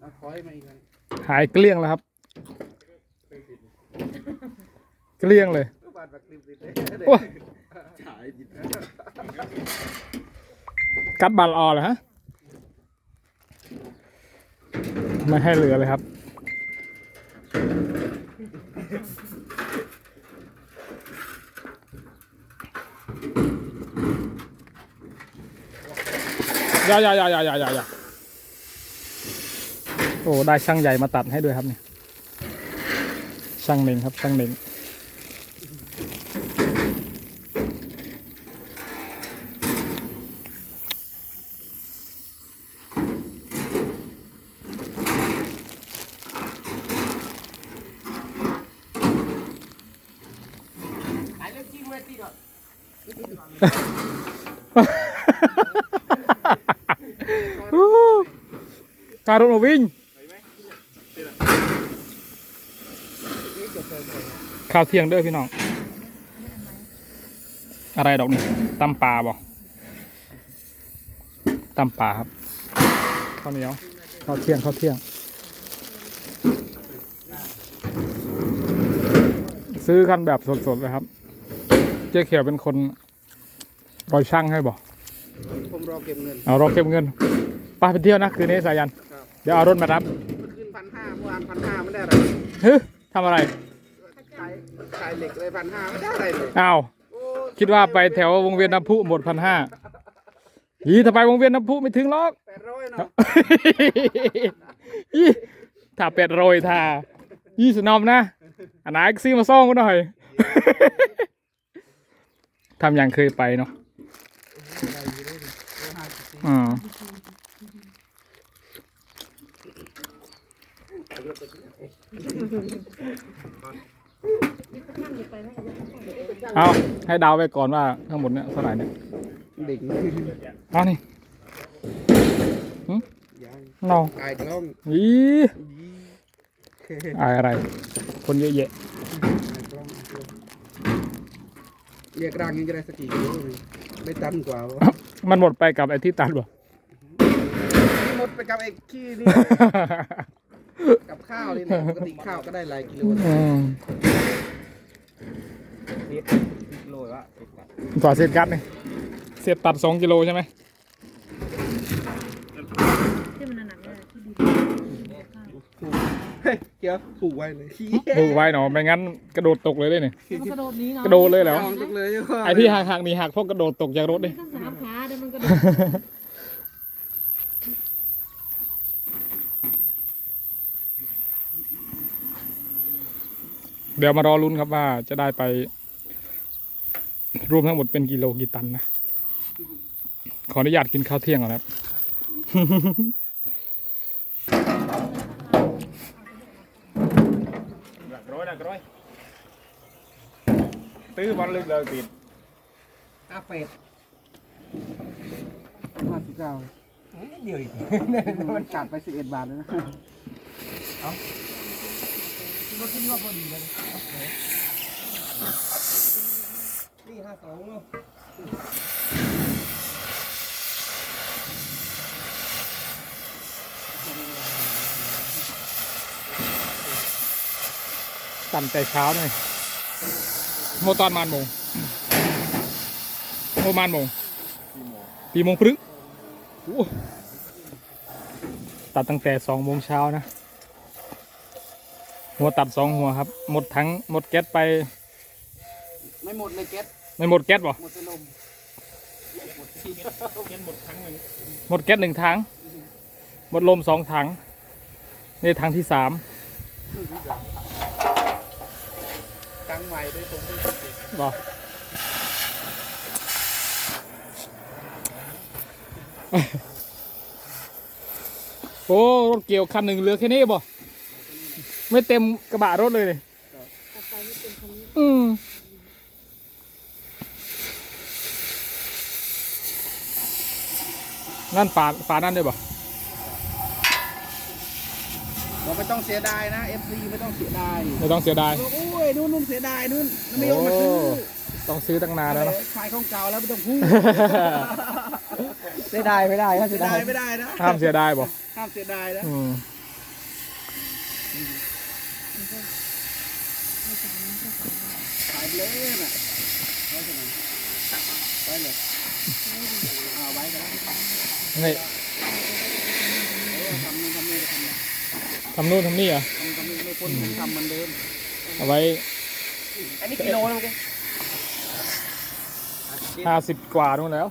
เอาขอให้มาอีกนะหายเกลี้ยงแล้วครับ เกลี้ยงเลยบาดแบบกริบๆเลยโอ้ยฉายดิกัดบัลออเลยฮะ ไม่ให้เหลือเลยครับอย่าอย่าอย่าอย่าอย่าอย่าอย่า โอ้ได้ช่างใหญ่มาตัดให้ด้วยครับเนี่ยช่างหนึ่งครับช่างหนึ่งหายเรื่องจริงไหมตีก่อน การุณวิ่ง ข้าวเที่ยงเด้อพี่น้อง อะไรดอกนี่ตำปลาบ่ตำปลาครับข้าวเหนียวข้าวเที่ยงข้าวเที่ยง ซื้อกันแบบสดๆเลยครับ เจ๊เขียวเป็นคนรอยช่างให้บ่ผมรอเก็บเงินเอารอเก็บเงินไปไปเที่ยวนะคืนนี้สายันครับเดี๋ยวเอารถมารับเมื่อคืนพันห้าเมื่อวานพันห้าไม่ได้อะไรเฮ้ยทำอะไรขาย ขายเหล็กเลยพันห้าไม่ได้อะไรเลยอ้าวโอ้คิดว่าไปแถววงเวียนน้ำพุหมดพันห้ายีถ้าไปวงเวียนน้ำพุไม่ถึงหรอกแปดร้อยเนาะอีถ้าเป็ดโรยทายี่สนอมนะอันไหนซีมาซ่องกูหน่อยทำอย่างเคยไปเนาะอืม เอาให้เดาวไปก่อนว่าทั้งหมดเนี่ยเท่าไหร่เนี่ยเด็กเอานี่ยังเราขายกล้องอียี่อายอะไร คนเยอะแยะขายกล้องเรียกร่างยังจะได้สักกี่กิโลเลยไม่ตันกว่าวะมันหมดไปกับไอ้ที่ตัดบ่หมดไปกับไอ้ขี้นี่กับข้าวนี่แหละปกติข้าวก็ได้หลายกิโล นะอืมกิโลวะต่อเศษกัดนี่เศษตัดสองกิโลใช่ไหมที่มันหนักๆเนี่ยที่ดีเฮ้ยเดี๋ยวผูกไว้เลยขี้ผูกไว้หนอไม่งั้นกระโดดตกเลยได้เนี่ยมันกระโดดหนี้เนาะกระโดดเลยเหรอลองตกเลยยังไอ้ที่หักหักๆนี่หักเพราะกระโดดตกจากรถดิตั้งสามขาเดี๋ยวมันกระโดดเดี๋ยวมารอลุ้นครับว่าจะได้ไป รวมทั้งหมดเป็นกิโลกี่ตันนะ ขออนุญาตกินข้าวเที่ยงก่อนครับ หลักร้อยหลักร้อย ตื้อมันลึกเลยติดอาเป็ดห้าสิบเก้าเดียวอีก มันกัดไปสิบเอ็ดบาทเลยนะรถที่ว่าพอดีเลย นี่ห้าสองเนาะตั้งแต่เช้าหน่อยโมตอนมานโมงโมมานโมงปีโมงครึ่งโอ้ตัดตั้งแต่สองโมงเช้านะ หัวตัดสองหัวครับ หมดทั้งหมดแก๊สไป ไม่หมดเลยแก๊ส ไม่หมดแก๊สบ่หมดแต่ลมหมดแก๊สหนึ่งถังหมดลมสองถังนี่ถังที่สามตั้งใหม่ด้วยผมด้วยบ่โอ้รถเกี่ยวคันหนึ่งเหลือแค่นี้บ่ไม่เต็มกระบะรถเลยเลยอืม นั่นฝาฝานั่นด้วยบ่เราไม่ต้องเสียดายนะ FC ไม่ต้องเสียดายไม่ต้องเสียดายโอ้ยนู่นนู่นเสียดายนู่นไม่ยอมมาซื้อโอ้ต้องซื้อตั้งนานแล้วนะขายของเก่าแล้วไม่ต้องพูดเสียดายไม่ได้ครับเสีเสียยดาดายยไม่ได้นะห้ามเสียดายบ่ห้ห้ามเสียดายนะอืมขายไปเลยน่ะไว้ตรงไหนไว้เลยเอาไว้กันแล้ว นี่เออทำนู่นทำนี่ทำนี่ทำนู่นทำนี่เหรอะทำทำนี่ไม่พ้นทำเหมันเดิม เอาไว้อันนี้กิโลนึงแกห้าสิบกว่านู่นแล้ว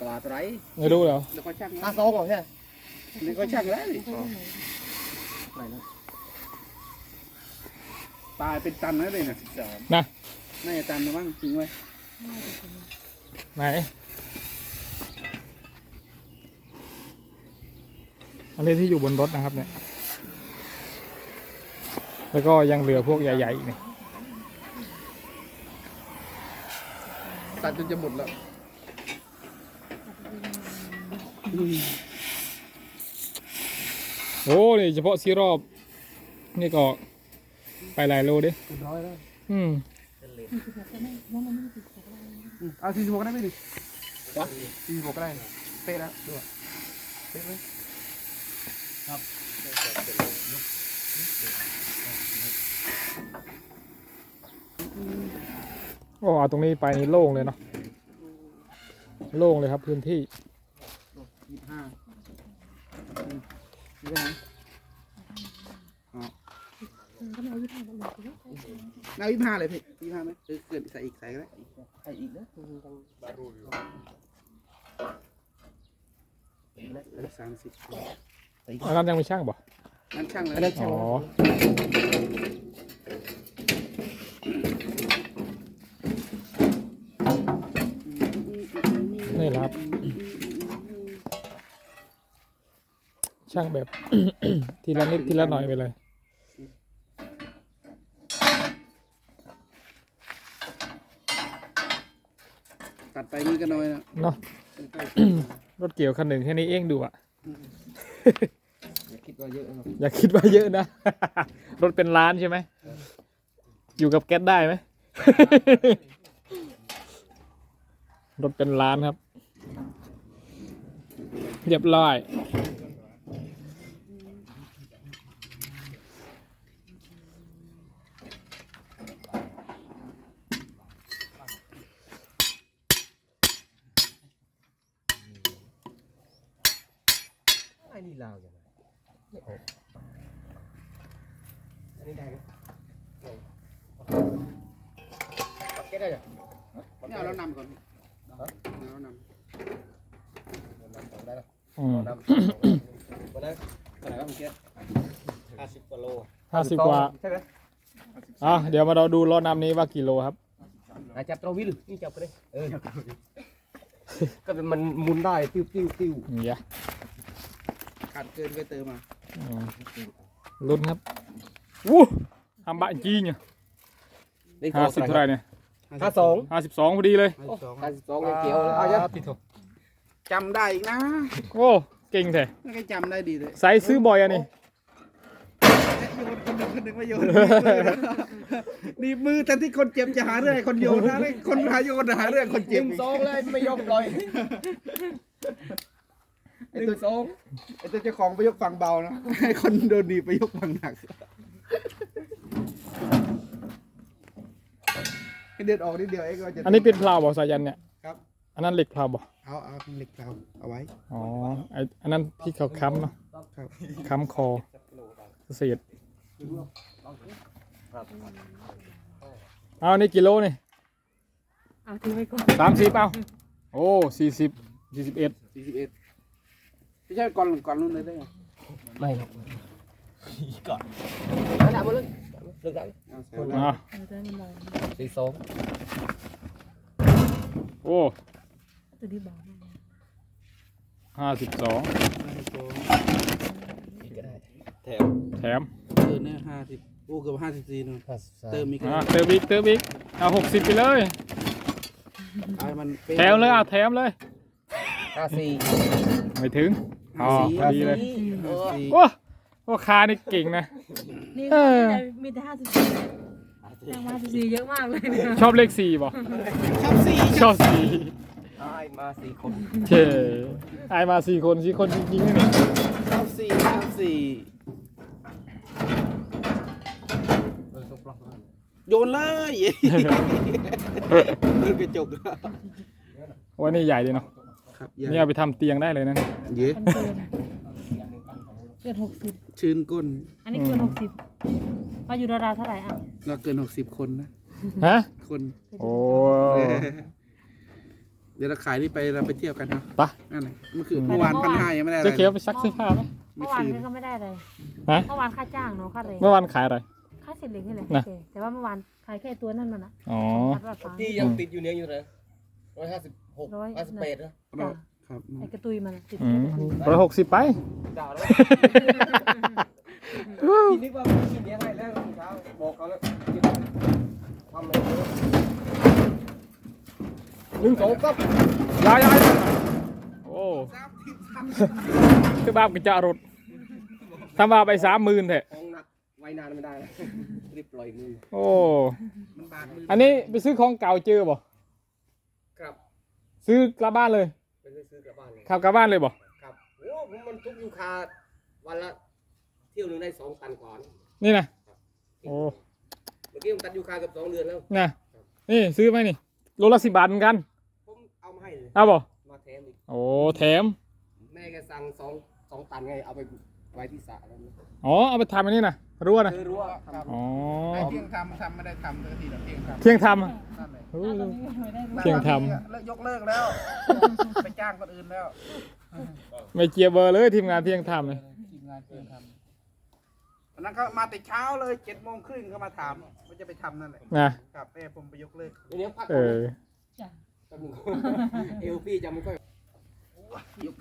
กวาดไรไม่รู้แล้วเดี๋ยวก็ช่างห้านะสองเหรอใช่เดี๋ยวก็ช่างแล้วนี่ตายเป็นตันแล้วเลยนะนะน่าจะตันนะมั้งจริงไว้ไหน อันนี้ที่อยู่บนรถนะครับเนี่ย แล้วก็ยังเหลือพวกใหญ่ๆอีกเนี่ยตัดจนจะหมดแล้วโอ้นี่เฉพาะซีรอบ นี่ก็ไปหลายโลดิร้อยแล้วอืมเอาสี่สิบหกได้ไหมดิสี่สิบหกก็ได้เป๊ะแล้วดูเป๊ะเลย โอ้เอาตรงนี้ไปนี่โล่งเลยเนาะโล่งเลยครับพื้นที่ยี่สิบห้านี่ได้ไหมอ๋อเอายี่สิบห้าเลยพี่ยี่สิบห้าไหมหรือเกินใส่อีกใส่ก็ได้ไอ้อีกนะสามสิบ อันนั้นยังไม่ช่างบ่นั่นช่างเลยอันนั้นอ๋ช่างอนี่แหละครับ ช่างแบบ ทีละนิดทีละหน่อยไปเลยตัดไปนี่ก็น้อยนะเนาะรถเกี่ยวคันหนึ่งแค่นี้เองดูอะ อย่าคิดว่าเยอะนะอย่าคิดว่าเยอะนะ รถเป็นล้านใช่ไหม อยู่กับแก๊สได้ไหม รถเป็นล้านครับ เรียบร้อย ไอ้นี่ลาวอย่างไรไม่ออกอันนี้ได้ไหมปักแก้ได้เหรอ นี่เอาแล้วนำก่อนเอาแล้วน ได้แล้ว อืม นำวันนั้น เท่าไหร่วะเมื่อกี้ห้าสิบกว่าโลห้าสิบกว่า ใช่ไหมอะเดี๋ยวมาเราดูรถนำนี้ว่ากี่โลครับอาจับตรวิลนี่จับไปเลยเออก็เป็นมันหมุนได้ติ้วติ้วติ้วนี่ยะำขาดเกินก็เติมมาอืมลุ้นครับวู้ทำบะจีเนี่ยห้าสิบเท่าไหร่เนี่ยห้าสองห้าสิบสองพอดีเลยห้าสิบสองห้าสิบสองยังเกี่ยวเลยเอาจ้ะติดถจำได้อีกนะโอ้ เก่งแท้ไม่เคยจำได้ดีเลยไซส์ซื้อบ่อยอะนี่โยนคนหนึ่งคนหนึ่งมาโยนดีบมือแต่ที่คนเจ็บจะหาเรื่องให้คนโยนนะให้คนหาโยนหาเรื่องคนหเจ็บนึ่งอีกสองเลยไม่ยกเลยไอ้ตัวสองไอ้ตัวเจ้าของไปยกฝั่งเบานะให้คนโดนดีบไปยกฝั่งหนักให้เดินออกนิดเดียวเองก็จะอันนี้เป็นเพลาบ่สายันเนี่ยครับ อันนั้นเหล็กเพลาบ่เอาเอาเหล็กเราเอาไว้ อ๋อไออันนั้นที่เขาค้ำเนาะครับ ค้ำคอเศษเอานี่กิโลนี่เอาทิ้งไว้ก่อนสามสิบเอาโอ้สี่สิบสี่สิบเอ็ดสี่สิบเอ็ดไม่ใช่ก่อนก่อนรุ่นเลยได้ไงไม่หรอกก่อนอันดับมาเลยเลือกได้เอาใส่อะเอาจะให้มันลอยสี่สองโอ้ตัวนี้เบาห้าสิบสองก็ได้แถมแถมเออเนี่ยห้าสิบโอ้เกือบห้าสิบสี่นู่นห้าสิบสามเติมอีกอะเติมอีกเติมอีกเอาหกสิบไปเลยเอาให้มันป๊ะแถมเลยอะแถมเลย ห้าสี่ไม่ถึงอ๋อพอดีเลยเออสี่โอ้พ่อค้านี่เก่งนะ นี่เออ มีแต่ห้าสิบสี่แรงมาสิบสี่เยอะมากเลยเนี่ยชอบเลขสี่บ่ชอบสี่ชอบสี่ ได้มาสี่คนเช่ไอมาสี่คนสี่คนจริงๆนะนี่ชอบสี่ชอบสี่เออส่งปลั๊กมาโยนเลยเดินกระจกวันนี้ใหญ่ดีเนาะครับนี่เอาไปทำเตียงได้เลยนะเยอะมันเกินเกินหกสิบชื่นก้นอันนี้เกินหกสิบมาอยู่ราวๆเท่าไหร่อะเราเกินหกสิบคนนะ ฮะคน โอ้ เดี๋ยวเราขายนี่ไปเราไปเที่ยวกันเนาะไปะนั่นแหละเมื่อคืนเมื่อวานพันห้ายังไม่ได้อะไรเจ๊เขียวไปซักเสื้อผ้าไหม เมื่เมื่ออวานคืนนี้ก็ไม่ได้เลยฮะ เมื่อวานค่าจ้างเนาะค่าแรงเมื่อวานขายอะไร ค่าเสร็จเหล็กนี่แหละนะโอเคแต่ว่าเมื่อวานขายแค่ตัวนั่นมันอะอ๋อ พัดว่าฟ้า ที่ยังติดอยู่เนี่ยอยู่เลยร้อยห้าสิบหกร้อย ห้าสิบแปดนะจ้ะครับไอ้กระตุยมันอะติดอืแค่มกระตุยร้อยหกสิบไป ด่าแล้วทีนี้ว่ากินเลี้ยงให้แล้วเช้าบอกเขาแล้วทำอะไรเยอะ หนึ่งสองครับยายายโอ้คือบ้ากิจารถทำมาไปสามหมื่นเถอะของหนักไว้นานไม่ได้นะรีบปล่อยมือโอ้มันบาดมืออันนี้ไปซื้อของเก่าเจอบ่ครับ ซื้อกลับบ้านเลยไปซื้อกลับบ้านเลยขับกลับบ้านเลยบ่ครับโอ้ผมมันทุกยูคาวันละเที่ยวหนึ่งได้สองตันก่อนนี่นะโอ้เมื่อกี้ผมตัดยูคาเกับสองเดือนแล้วนะนี่ซื้อไหมนี่โลละสิบบาทเหมือนกันผม เอามาให้เลยเอาบ่มาแถมอีกโอ้แถม แม่แกสั่งสองสองตันไงเอาไปไว้ที่สระแล้วนะอ๋อเอาไปทำอันนี้นะรั่วนะเออรู้ว่าครับอ๋อไอ้เที่ยงทำทำไม่ได้ทำสักทีเดียวเที่ยงทำเที่ยงทำอะนั่นแหละโอ้อ้าวตอนนี้ไม่ได้เที่ยงทเลิกยกเลิกแล้ว ไปจ้างคนอื่นแล้วไม่เจียเบอร์เลยทีมงานเที่ยงทำเลยทีมงานเที่ยงทำวันนั้นเขามาแต่เช้าเลยเจ็ดโมงครึ่งเขามาถามว่าจะไปทำนั่นแหละนะครับแม่ผมไปยกเลิก เดี๋ยวนี้พักเอก่อนอ จ้ะ แป๊บนึง เอวพี่จะไม่ค่อยยก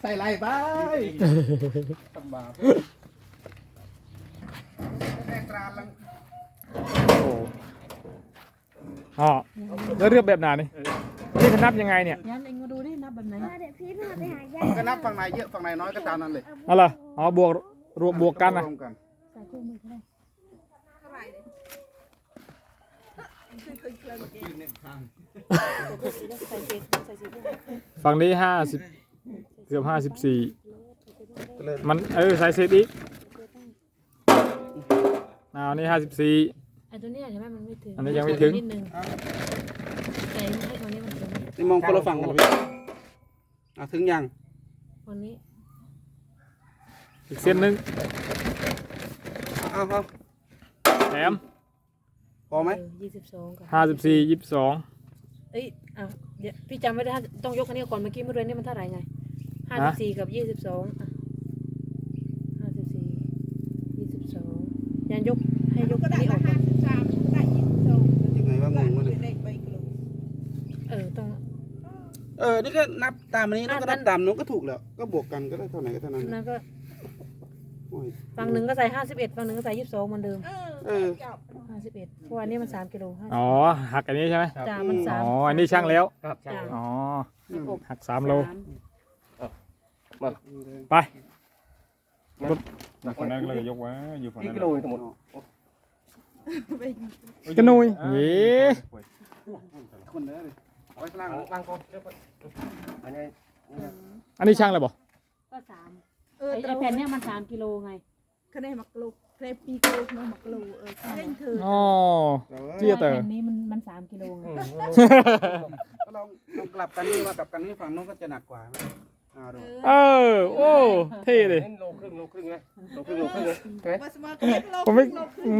ใส่ไรไปทำบาปแม่กรานลังโอ้อ๋อแล้วเลือกแบบไหนนี่นี่เขานับยังไงเนี่ยยันเองมาดูดินับแบบไหนเดี๋ยวพี่พาไปหายาก็นับฝั่งไหนเยอะฝั่งไหนน้อยก็ตามนั้นเลยเอาล่ะอ๋อบวกรวมบวกกันนะ รวมกันใส่คู่มือก็ได้ใส่เศษใส่เศษด้วย ฝั่งนี้ห้าสิบเกือบห้าสิบสี่มันเออใส่เศษอีกเอาอันนี้ห้าสิบสี่ไอ้ตัวเนี้ยใช่ไหมมันไม่ถึงอันนี้ยังไม่ถึงนิดนึงแต่ให้ตัวนี้มันถึงนี่มองคนละฝั่งกันเลยพี่อะถึงยังวันนี้อีกเส้นหนึ่งเอาเอาแถมพอไหมยี่สิบสองกับห้าสิบสี่ยี่สิบสอง เอ้ยอะเดี๋ยวพี่จำไม่ได้ต้องยกอันนี้ก่อนเมื่อกี้เมื่อเดือนนี่มันเท่าไหร่ไงห้าสิบสี่กับยี่สิบสองอะห้าสิบสี่ยี่สิบสองยันยกให้ยกอันนี้ออกก่อนยังไงว่างงวะเนี่ยเออต้อง เออนี่ก็นับตามอันนี้แล้วก็อะนับตามนู้นก็ถูกแล้ว ก็บวกกันก็ได้เท่าไหร่ก็เท่านั้น นั่นก็โอ้ย ฝั่งหนึ่งก็ใส่ห้าสิบเอ็ดฝั่งหนึ่งก็ใส่ยี่สิบสองเหมือนเดิมเออห้าสิบเอ็ดเพราะอันนี้มันสามกิโลห้าอ๋อหักอันนี้ใช่ไหมจ้ามันสาม อ๋ออันนี้ช่างแล้ว ครับใช่จ้ะอ๋ออืมหักสามโลมาไปคนนั้นเลยยกไว้อยู่ฝั่งกี่นั้นกิโลทั้งหมดกระนุยเย้คนเด้อเลยเอาไว้ข้างล่างวางก่อนเดี๋ยวก่อนอันนี้อันนี้ช่างเลยบ่ก็สามเออไอ้ตรไอ้งแผ่นเนี้ยมันสามกิโลไง คะแนนมักลูกเครปปีโกกเนาะมักลูกเออเล่นเธออ๋อเราเจี๊ยบแต่ แผ่นนี้มันมันสามกิโลไง ก็ลองลองกลับกันนี่มากลับกันนี่ฝั่งนู้นก็จะหนักกว่าเอ่าดูเออ โอ้ เท่เลยเน้นโลครึ่งโลครึ่งนะโลครึ่งโลครึ่งนะใช่ไหมมาสมาเครปโลกผมไม่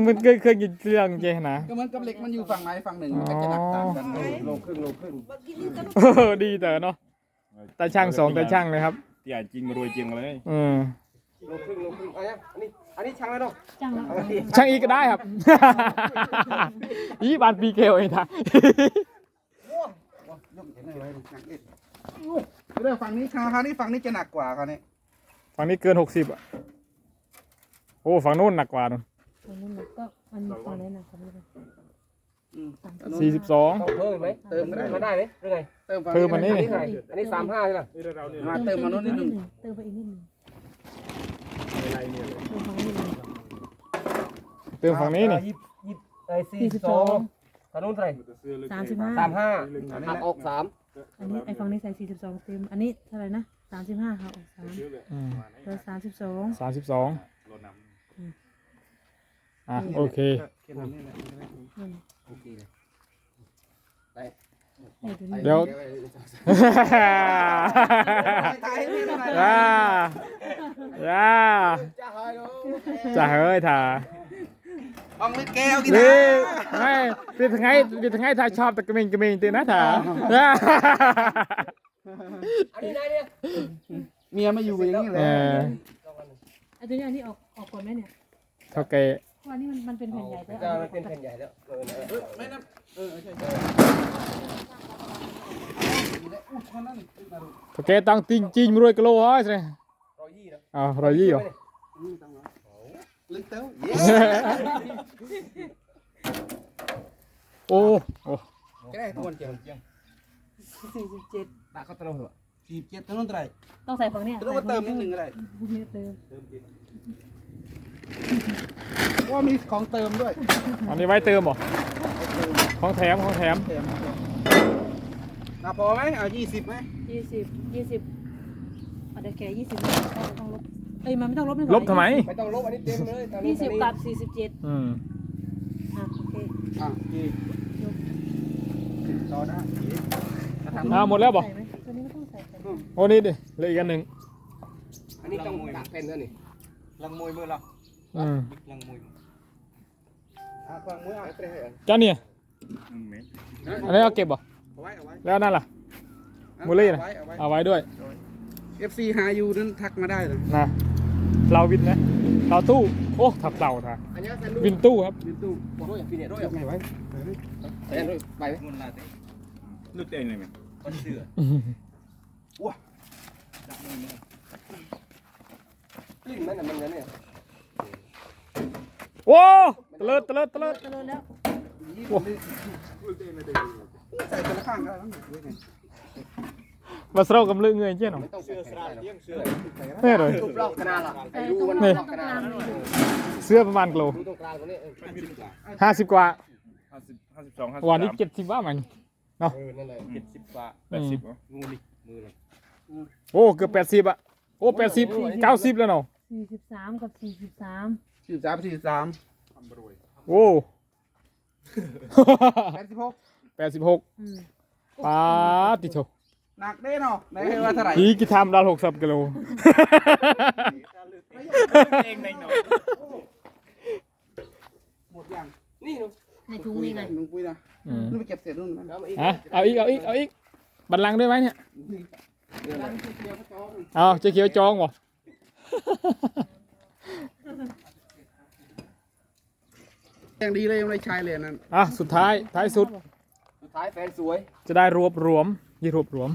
มันเคยเคยกินเรื่องเจนะ ก็เหมือนกับเหล็กมันอยู่ฝั่งไหนฝั่งหนึ่งมันก็จะหนักตามกันโลครึ่งโลครึ่ง บักกินกันเออดีแต่เนาะตาช่างสองตาช่างเลยครับ ใหญ่จริงรวยจริงเลย อืมโลครึ่งโลครึ่งอันนี้อันนี้ อันนี้ช่างแล้วเนาะจังแล้วช่างอีกก็ได้ครับอีบานปีเกลเองท่ะยกเห็นอะไรหนักเอ็ดเรื่องฝั่งนี้คราวนี้ฝั่งนี้จะหนักกว่าคราวนี้ฝั่งนี้เกินหกสิบอะ โอ้ ฝั่งนู้นหนักกว่านู่นตรงนู้นมันก็มันตอนไหนนะเขาไม่รู้อืม สี่สิบสอง ต้องเพิ่มไหมเติมก็ได้มาได้ไหมหรือไงเติมฝั่งเพิ่มอันนี้อันนี้เท่าไหร่อันนี้สามห้าใช่ไหมมาเติมมาโน้นนิดนึงเติมไปอีกนิดหนึ่งเติมฝั่งนี้หนึ่งเติมฝั่งนี้นี่ยี่สิบยี่สิบไอ้สี่สิบสองตอนนู้นเท่าไหร่สามสิบห้าสามห้าอันนี้หักแหละออกสามอันนี้ไอ้ฝั่งนี้ใส่สี่สิบสองเต็ม อันนี้เท่าไหร่นะสสามสิบห้าค่ะออกสามอืมเหลือสามสิบสองสามสิบสองอะโอเคแค่นั้นนี่แหละ โอเคเลยเดี๋ยวตายไม่ได้ย่าย่าจะหายแล้วจะเฮ้ยถ่าบังเล็กแก้วกี่นี่นะไม่เป็นทั้งไงเป็นทั้งไงถ่าชอบแต่กระเมงกระเมงตีนะถ่าย่าอันนี้นายเนี่ยเมียไม่อยู่อย่างนี้เลเอยอไอ้ตัวนี้อันนี้ออกออกก่อนไหมเนี่ยเท่าแกเพราะอันนี้มันมันเป็นแผ่นใหญ่มันแล้วจะมันเป็นแผ่นใหญ่แล้วเออนะไม่นะเออใช่ใช่อู้คนนั้นเท่าแกต้องติงจริงรวยกะโลฮ้อยสิร้อยยี่นะอ้าวรอยยี่เหรอลึกเต้าโอ้โอ้แค่ทุกคนเจียงเจียงสี่สิบเจ็ดตาเขาตะโนหัวสี่เจ็ดเท่านั้นเท่าไหร่ต้องใส่ฝั่งเนี้ยต้องมาเติมนิดนึงก็ได้พวกนี้เติม ว่ามีของเติมด้วยอันนี้ไว้เติมเหรอของแถมของแถมเติมน่าพอไหมเอายี่สิบไหมยี่สิบยี่สิบเอาเดี๋ยวแกยี่สิบต้องลบเอ้ยมันไม่ต้องลบลบทำไมไม่ต้องลบอันนี้เต็มเลยตอนนี้ยี่สิบกับสี่สิบเจ็ดอืมอะโอเคอะกี่ต่อนะทำอ้าวหมดแล้วบ่ใส่ไหมตัวนี้ไม่ต้องใส่กันโอ้นี่ดิเหลืออีกอันหนึ่งอันนี้ต้องตัดเป็นแล้วนี่ลังมวยมือเราอืมลังมวย จ้าเนี่ยอันนี้เอาเก็บบ่เอาไว้เอาไว้แล้วนั่นล่ะมูลลี่นะเอาไว้เอาไว้ด้วยเอฟซีหาอยู่นั้นทักมาได้เลยนะเราวินนะเราตู้โอ้ถับเต่าท่าอันนี้เป็นลูกวินตู้ครับยืนตู้โรยพี่เนี่ยโรยยกไงไว้ใส่โรยไปไหมลึกเองเลยมั้ยคนเสือกลิ่นมันน่ะมันเนี่ยโอ้ ตะเลิดตะเลิดตะเลิดเจริญแล้วใส่คนละข้างก็ได้นะไว้ไงมาเสรากับเรื่องเงินเจ้าหนอไม่ต้องเสื้อสระเลี้ยงเสื้อแน่เลยรูปร่างขนาดล่ะไอ้ใส่รูตรงมันนี้ร่างตรขงกนาลาดงเลยเสื้อประมาณกิโลรูตรงกลางตรงนี้เออห้าสิบกว่าห้าสิบห้าสิบสองห้าสิบวันนี้สามเจ็ดสิบว่ามันเออนั่นแหละเจ็ดสิบกว่าแปดสิบเหรองูดิมือเลยโอ้เกือบแปดสิบอะโอ้แปดสิบเก้าสิบแล้วเนาะสี่สิบสามกับสี่สิบสามสี่สามสี่สาม โอ้แปดสิบหกแปดสิบหกอืมปาติโชหนักเด้เนาะไหนให้ว่าเท่าไหร่อีกิทามดาวหกสิบกิโลเองในหนอหมดยังนี่หนูในถุงนี่ไงลุงปุ้ยนะอืมนู่นไปเก็บเศษนู่นนะเอามาอีกอะเอาอีกเอาอีกเอาอีกบันลังก์ด้วยไหมเนี่ยเดี๋ยวนะเอาเจ๊เขียวจองบ่ ยังดีเลยยังไม่ได้ใช้เลยนั่นอะสุดท้ายท้ายสุดสุดท้ายแฟนสวยจะได้รวบรวมยี่รวบรวม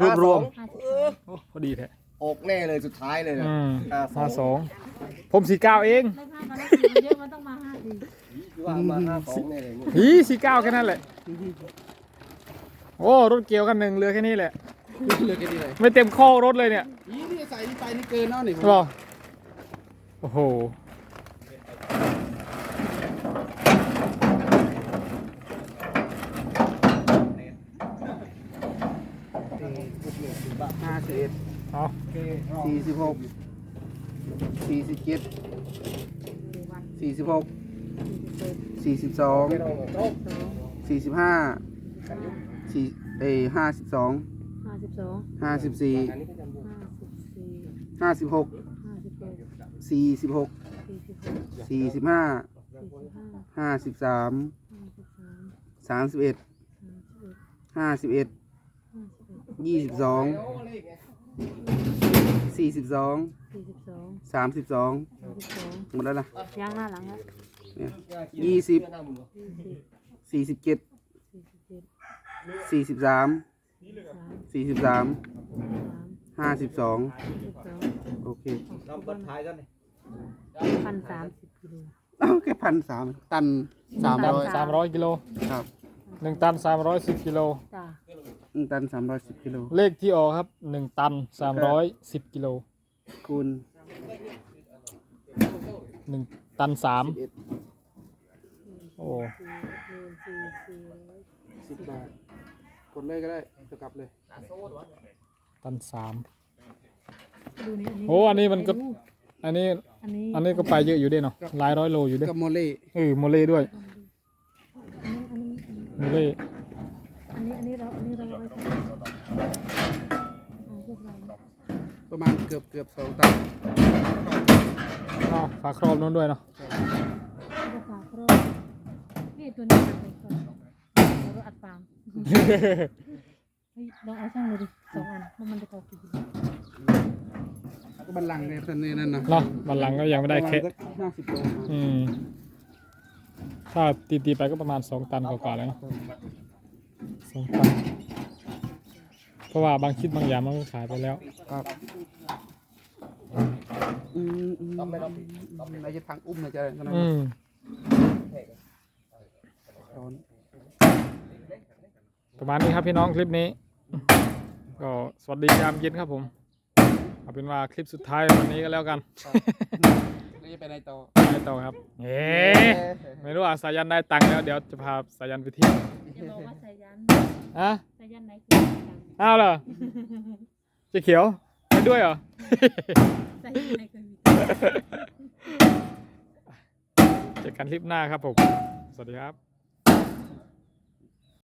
รวบรวมห้าสิบโอ้พอดีแท้อกแน่เลยสุดท้ายเลยนะอืมอ่าห้าสองผมสี่เก้าเองไม่พลาดมาแล้วสี่มันเยอะมันต้องมาห้าสี่คือว่ามาห้าสองแน่เลยเนี่ยหีสี่เก้าแค่นั้นแหละ โอ้รถเกี่ยวกันหนึ่งเหลือแค่นี้แหละ เหลือแค่นี้เลยไม่เต็มข้อรถเลยเนี่ยยี่นี่ใส่นี่ไปนี่เกินเนาะนี่ใช่ป่ะโอ้โห ห้าสิบ เอ็ดเอาสี่สิบหกสี่สิบเจ็ดสี่สิบหกสี่สิบสองไม่ต้องโต๊ะสองสี่สิบห้าสี่เอยห้าสิบสองห้าสิบสองห้าสิบสี่อันนี้ก็จำดูห้าสิบสี่ห้าสิบหกห้าสิบหกสี่สิบหกสี่สิบหกสี่สิบห้าสี่สิบห้าห้าสิบสามห้าสิบสามสามสิบเอ็ดห้าสิบเอ็ดห้าสิบเอ็ดห้าสิบเอ็ดยี่สิบสอง สี่สิบสองสี่สิบสองสามสิบสองสามสิบสองหมดแล้วนะยางหน้าหลังแล้วยี่สิบยี่สิบสี่สิบเจ็ดสี่สิบเจ็ดสี่สิบสามสามสี่สิบสามสามห้าสิบสองสิบสองโอเคพันสามสิบกิโลเอ้าแค่พันสามตันสามตันร้อยสามร้อยกิโลครับ หนึ่งตันสามร้อยสิบกิโลจ้าหนึ่ง ตันสามร้อยสิบกิโลเลขที่ออกครับหนึ่งตันสามร้อยสิบกิโลคูณหนึ่งตันสามเอ็ดโอ้สี่สี่สี่ร้อยสิบบาทกดเลยก็ได้จะกลับเลยตันสามดูนี่อันนี้โอ้อันนี้มันก็อันนี้อันนี้อันนี้ก็ไปเยอะอยู่ด้วยเนาะหลายร้อยโลอยู่ด้วยกับโมเล่เออโมเลด้วยอันนี้อันนี้โมเล อันนี้อันนี้เราอันนี้เราเอาไว้ทำเอาพวกเราประมาณเกือบเกือบสองตันเนาะฝาครอบนู้นด้วยเนาะเอาไปฝากครอบนี่ตัวนี้ไปก่อนเรารถอัดฟางเฮ้ยลองเอาช่างเลยดิสองอันว่ามันจะพอกี่กิโลก็บันลังก์ในท่านนี้นั่นนะเนาะบันหลังก็ยังไม่ได้แค่ห้าสิบโลอืม ถ้าตีตีๆไปก็ประมาณสองตันกว่าๆแล้วเนาะ สองตันเพราะว่าบางคิดบางอย่างมันก็ขายไปแล้ว ครับอืมอืมเราจะทางอุ้มนะจ๊ะก็นั่นอืมร้อนประมาณนี้ครับพี่น้องคลิปนี้ ก็สวัสดียามเย็นครับผม เอาเป็นว่าคลิปสุดท้ายวันนี้ก็แล้วกันเราจะไปไหนต่อไปต่อครับเอ๊ะไม่รู้อะสายันได้ตังค์แล้วเดี๋ยวจะพาสายันไปเที่ยว จะบอกว่าสายันอะสายันไหนคือสายันอ้าวเหรอเจะเขียวไปด้วยเหรอสายันไหนคือมีเจอกันคลิปหน้าครับผม สวัสดีครับ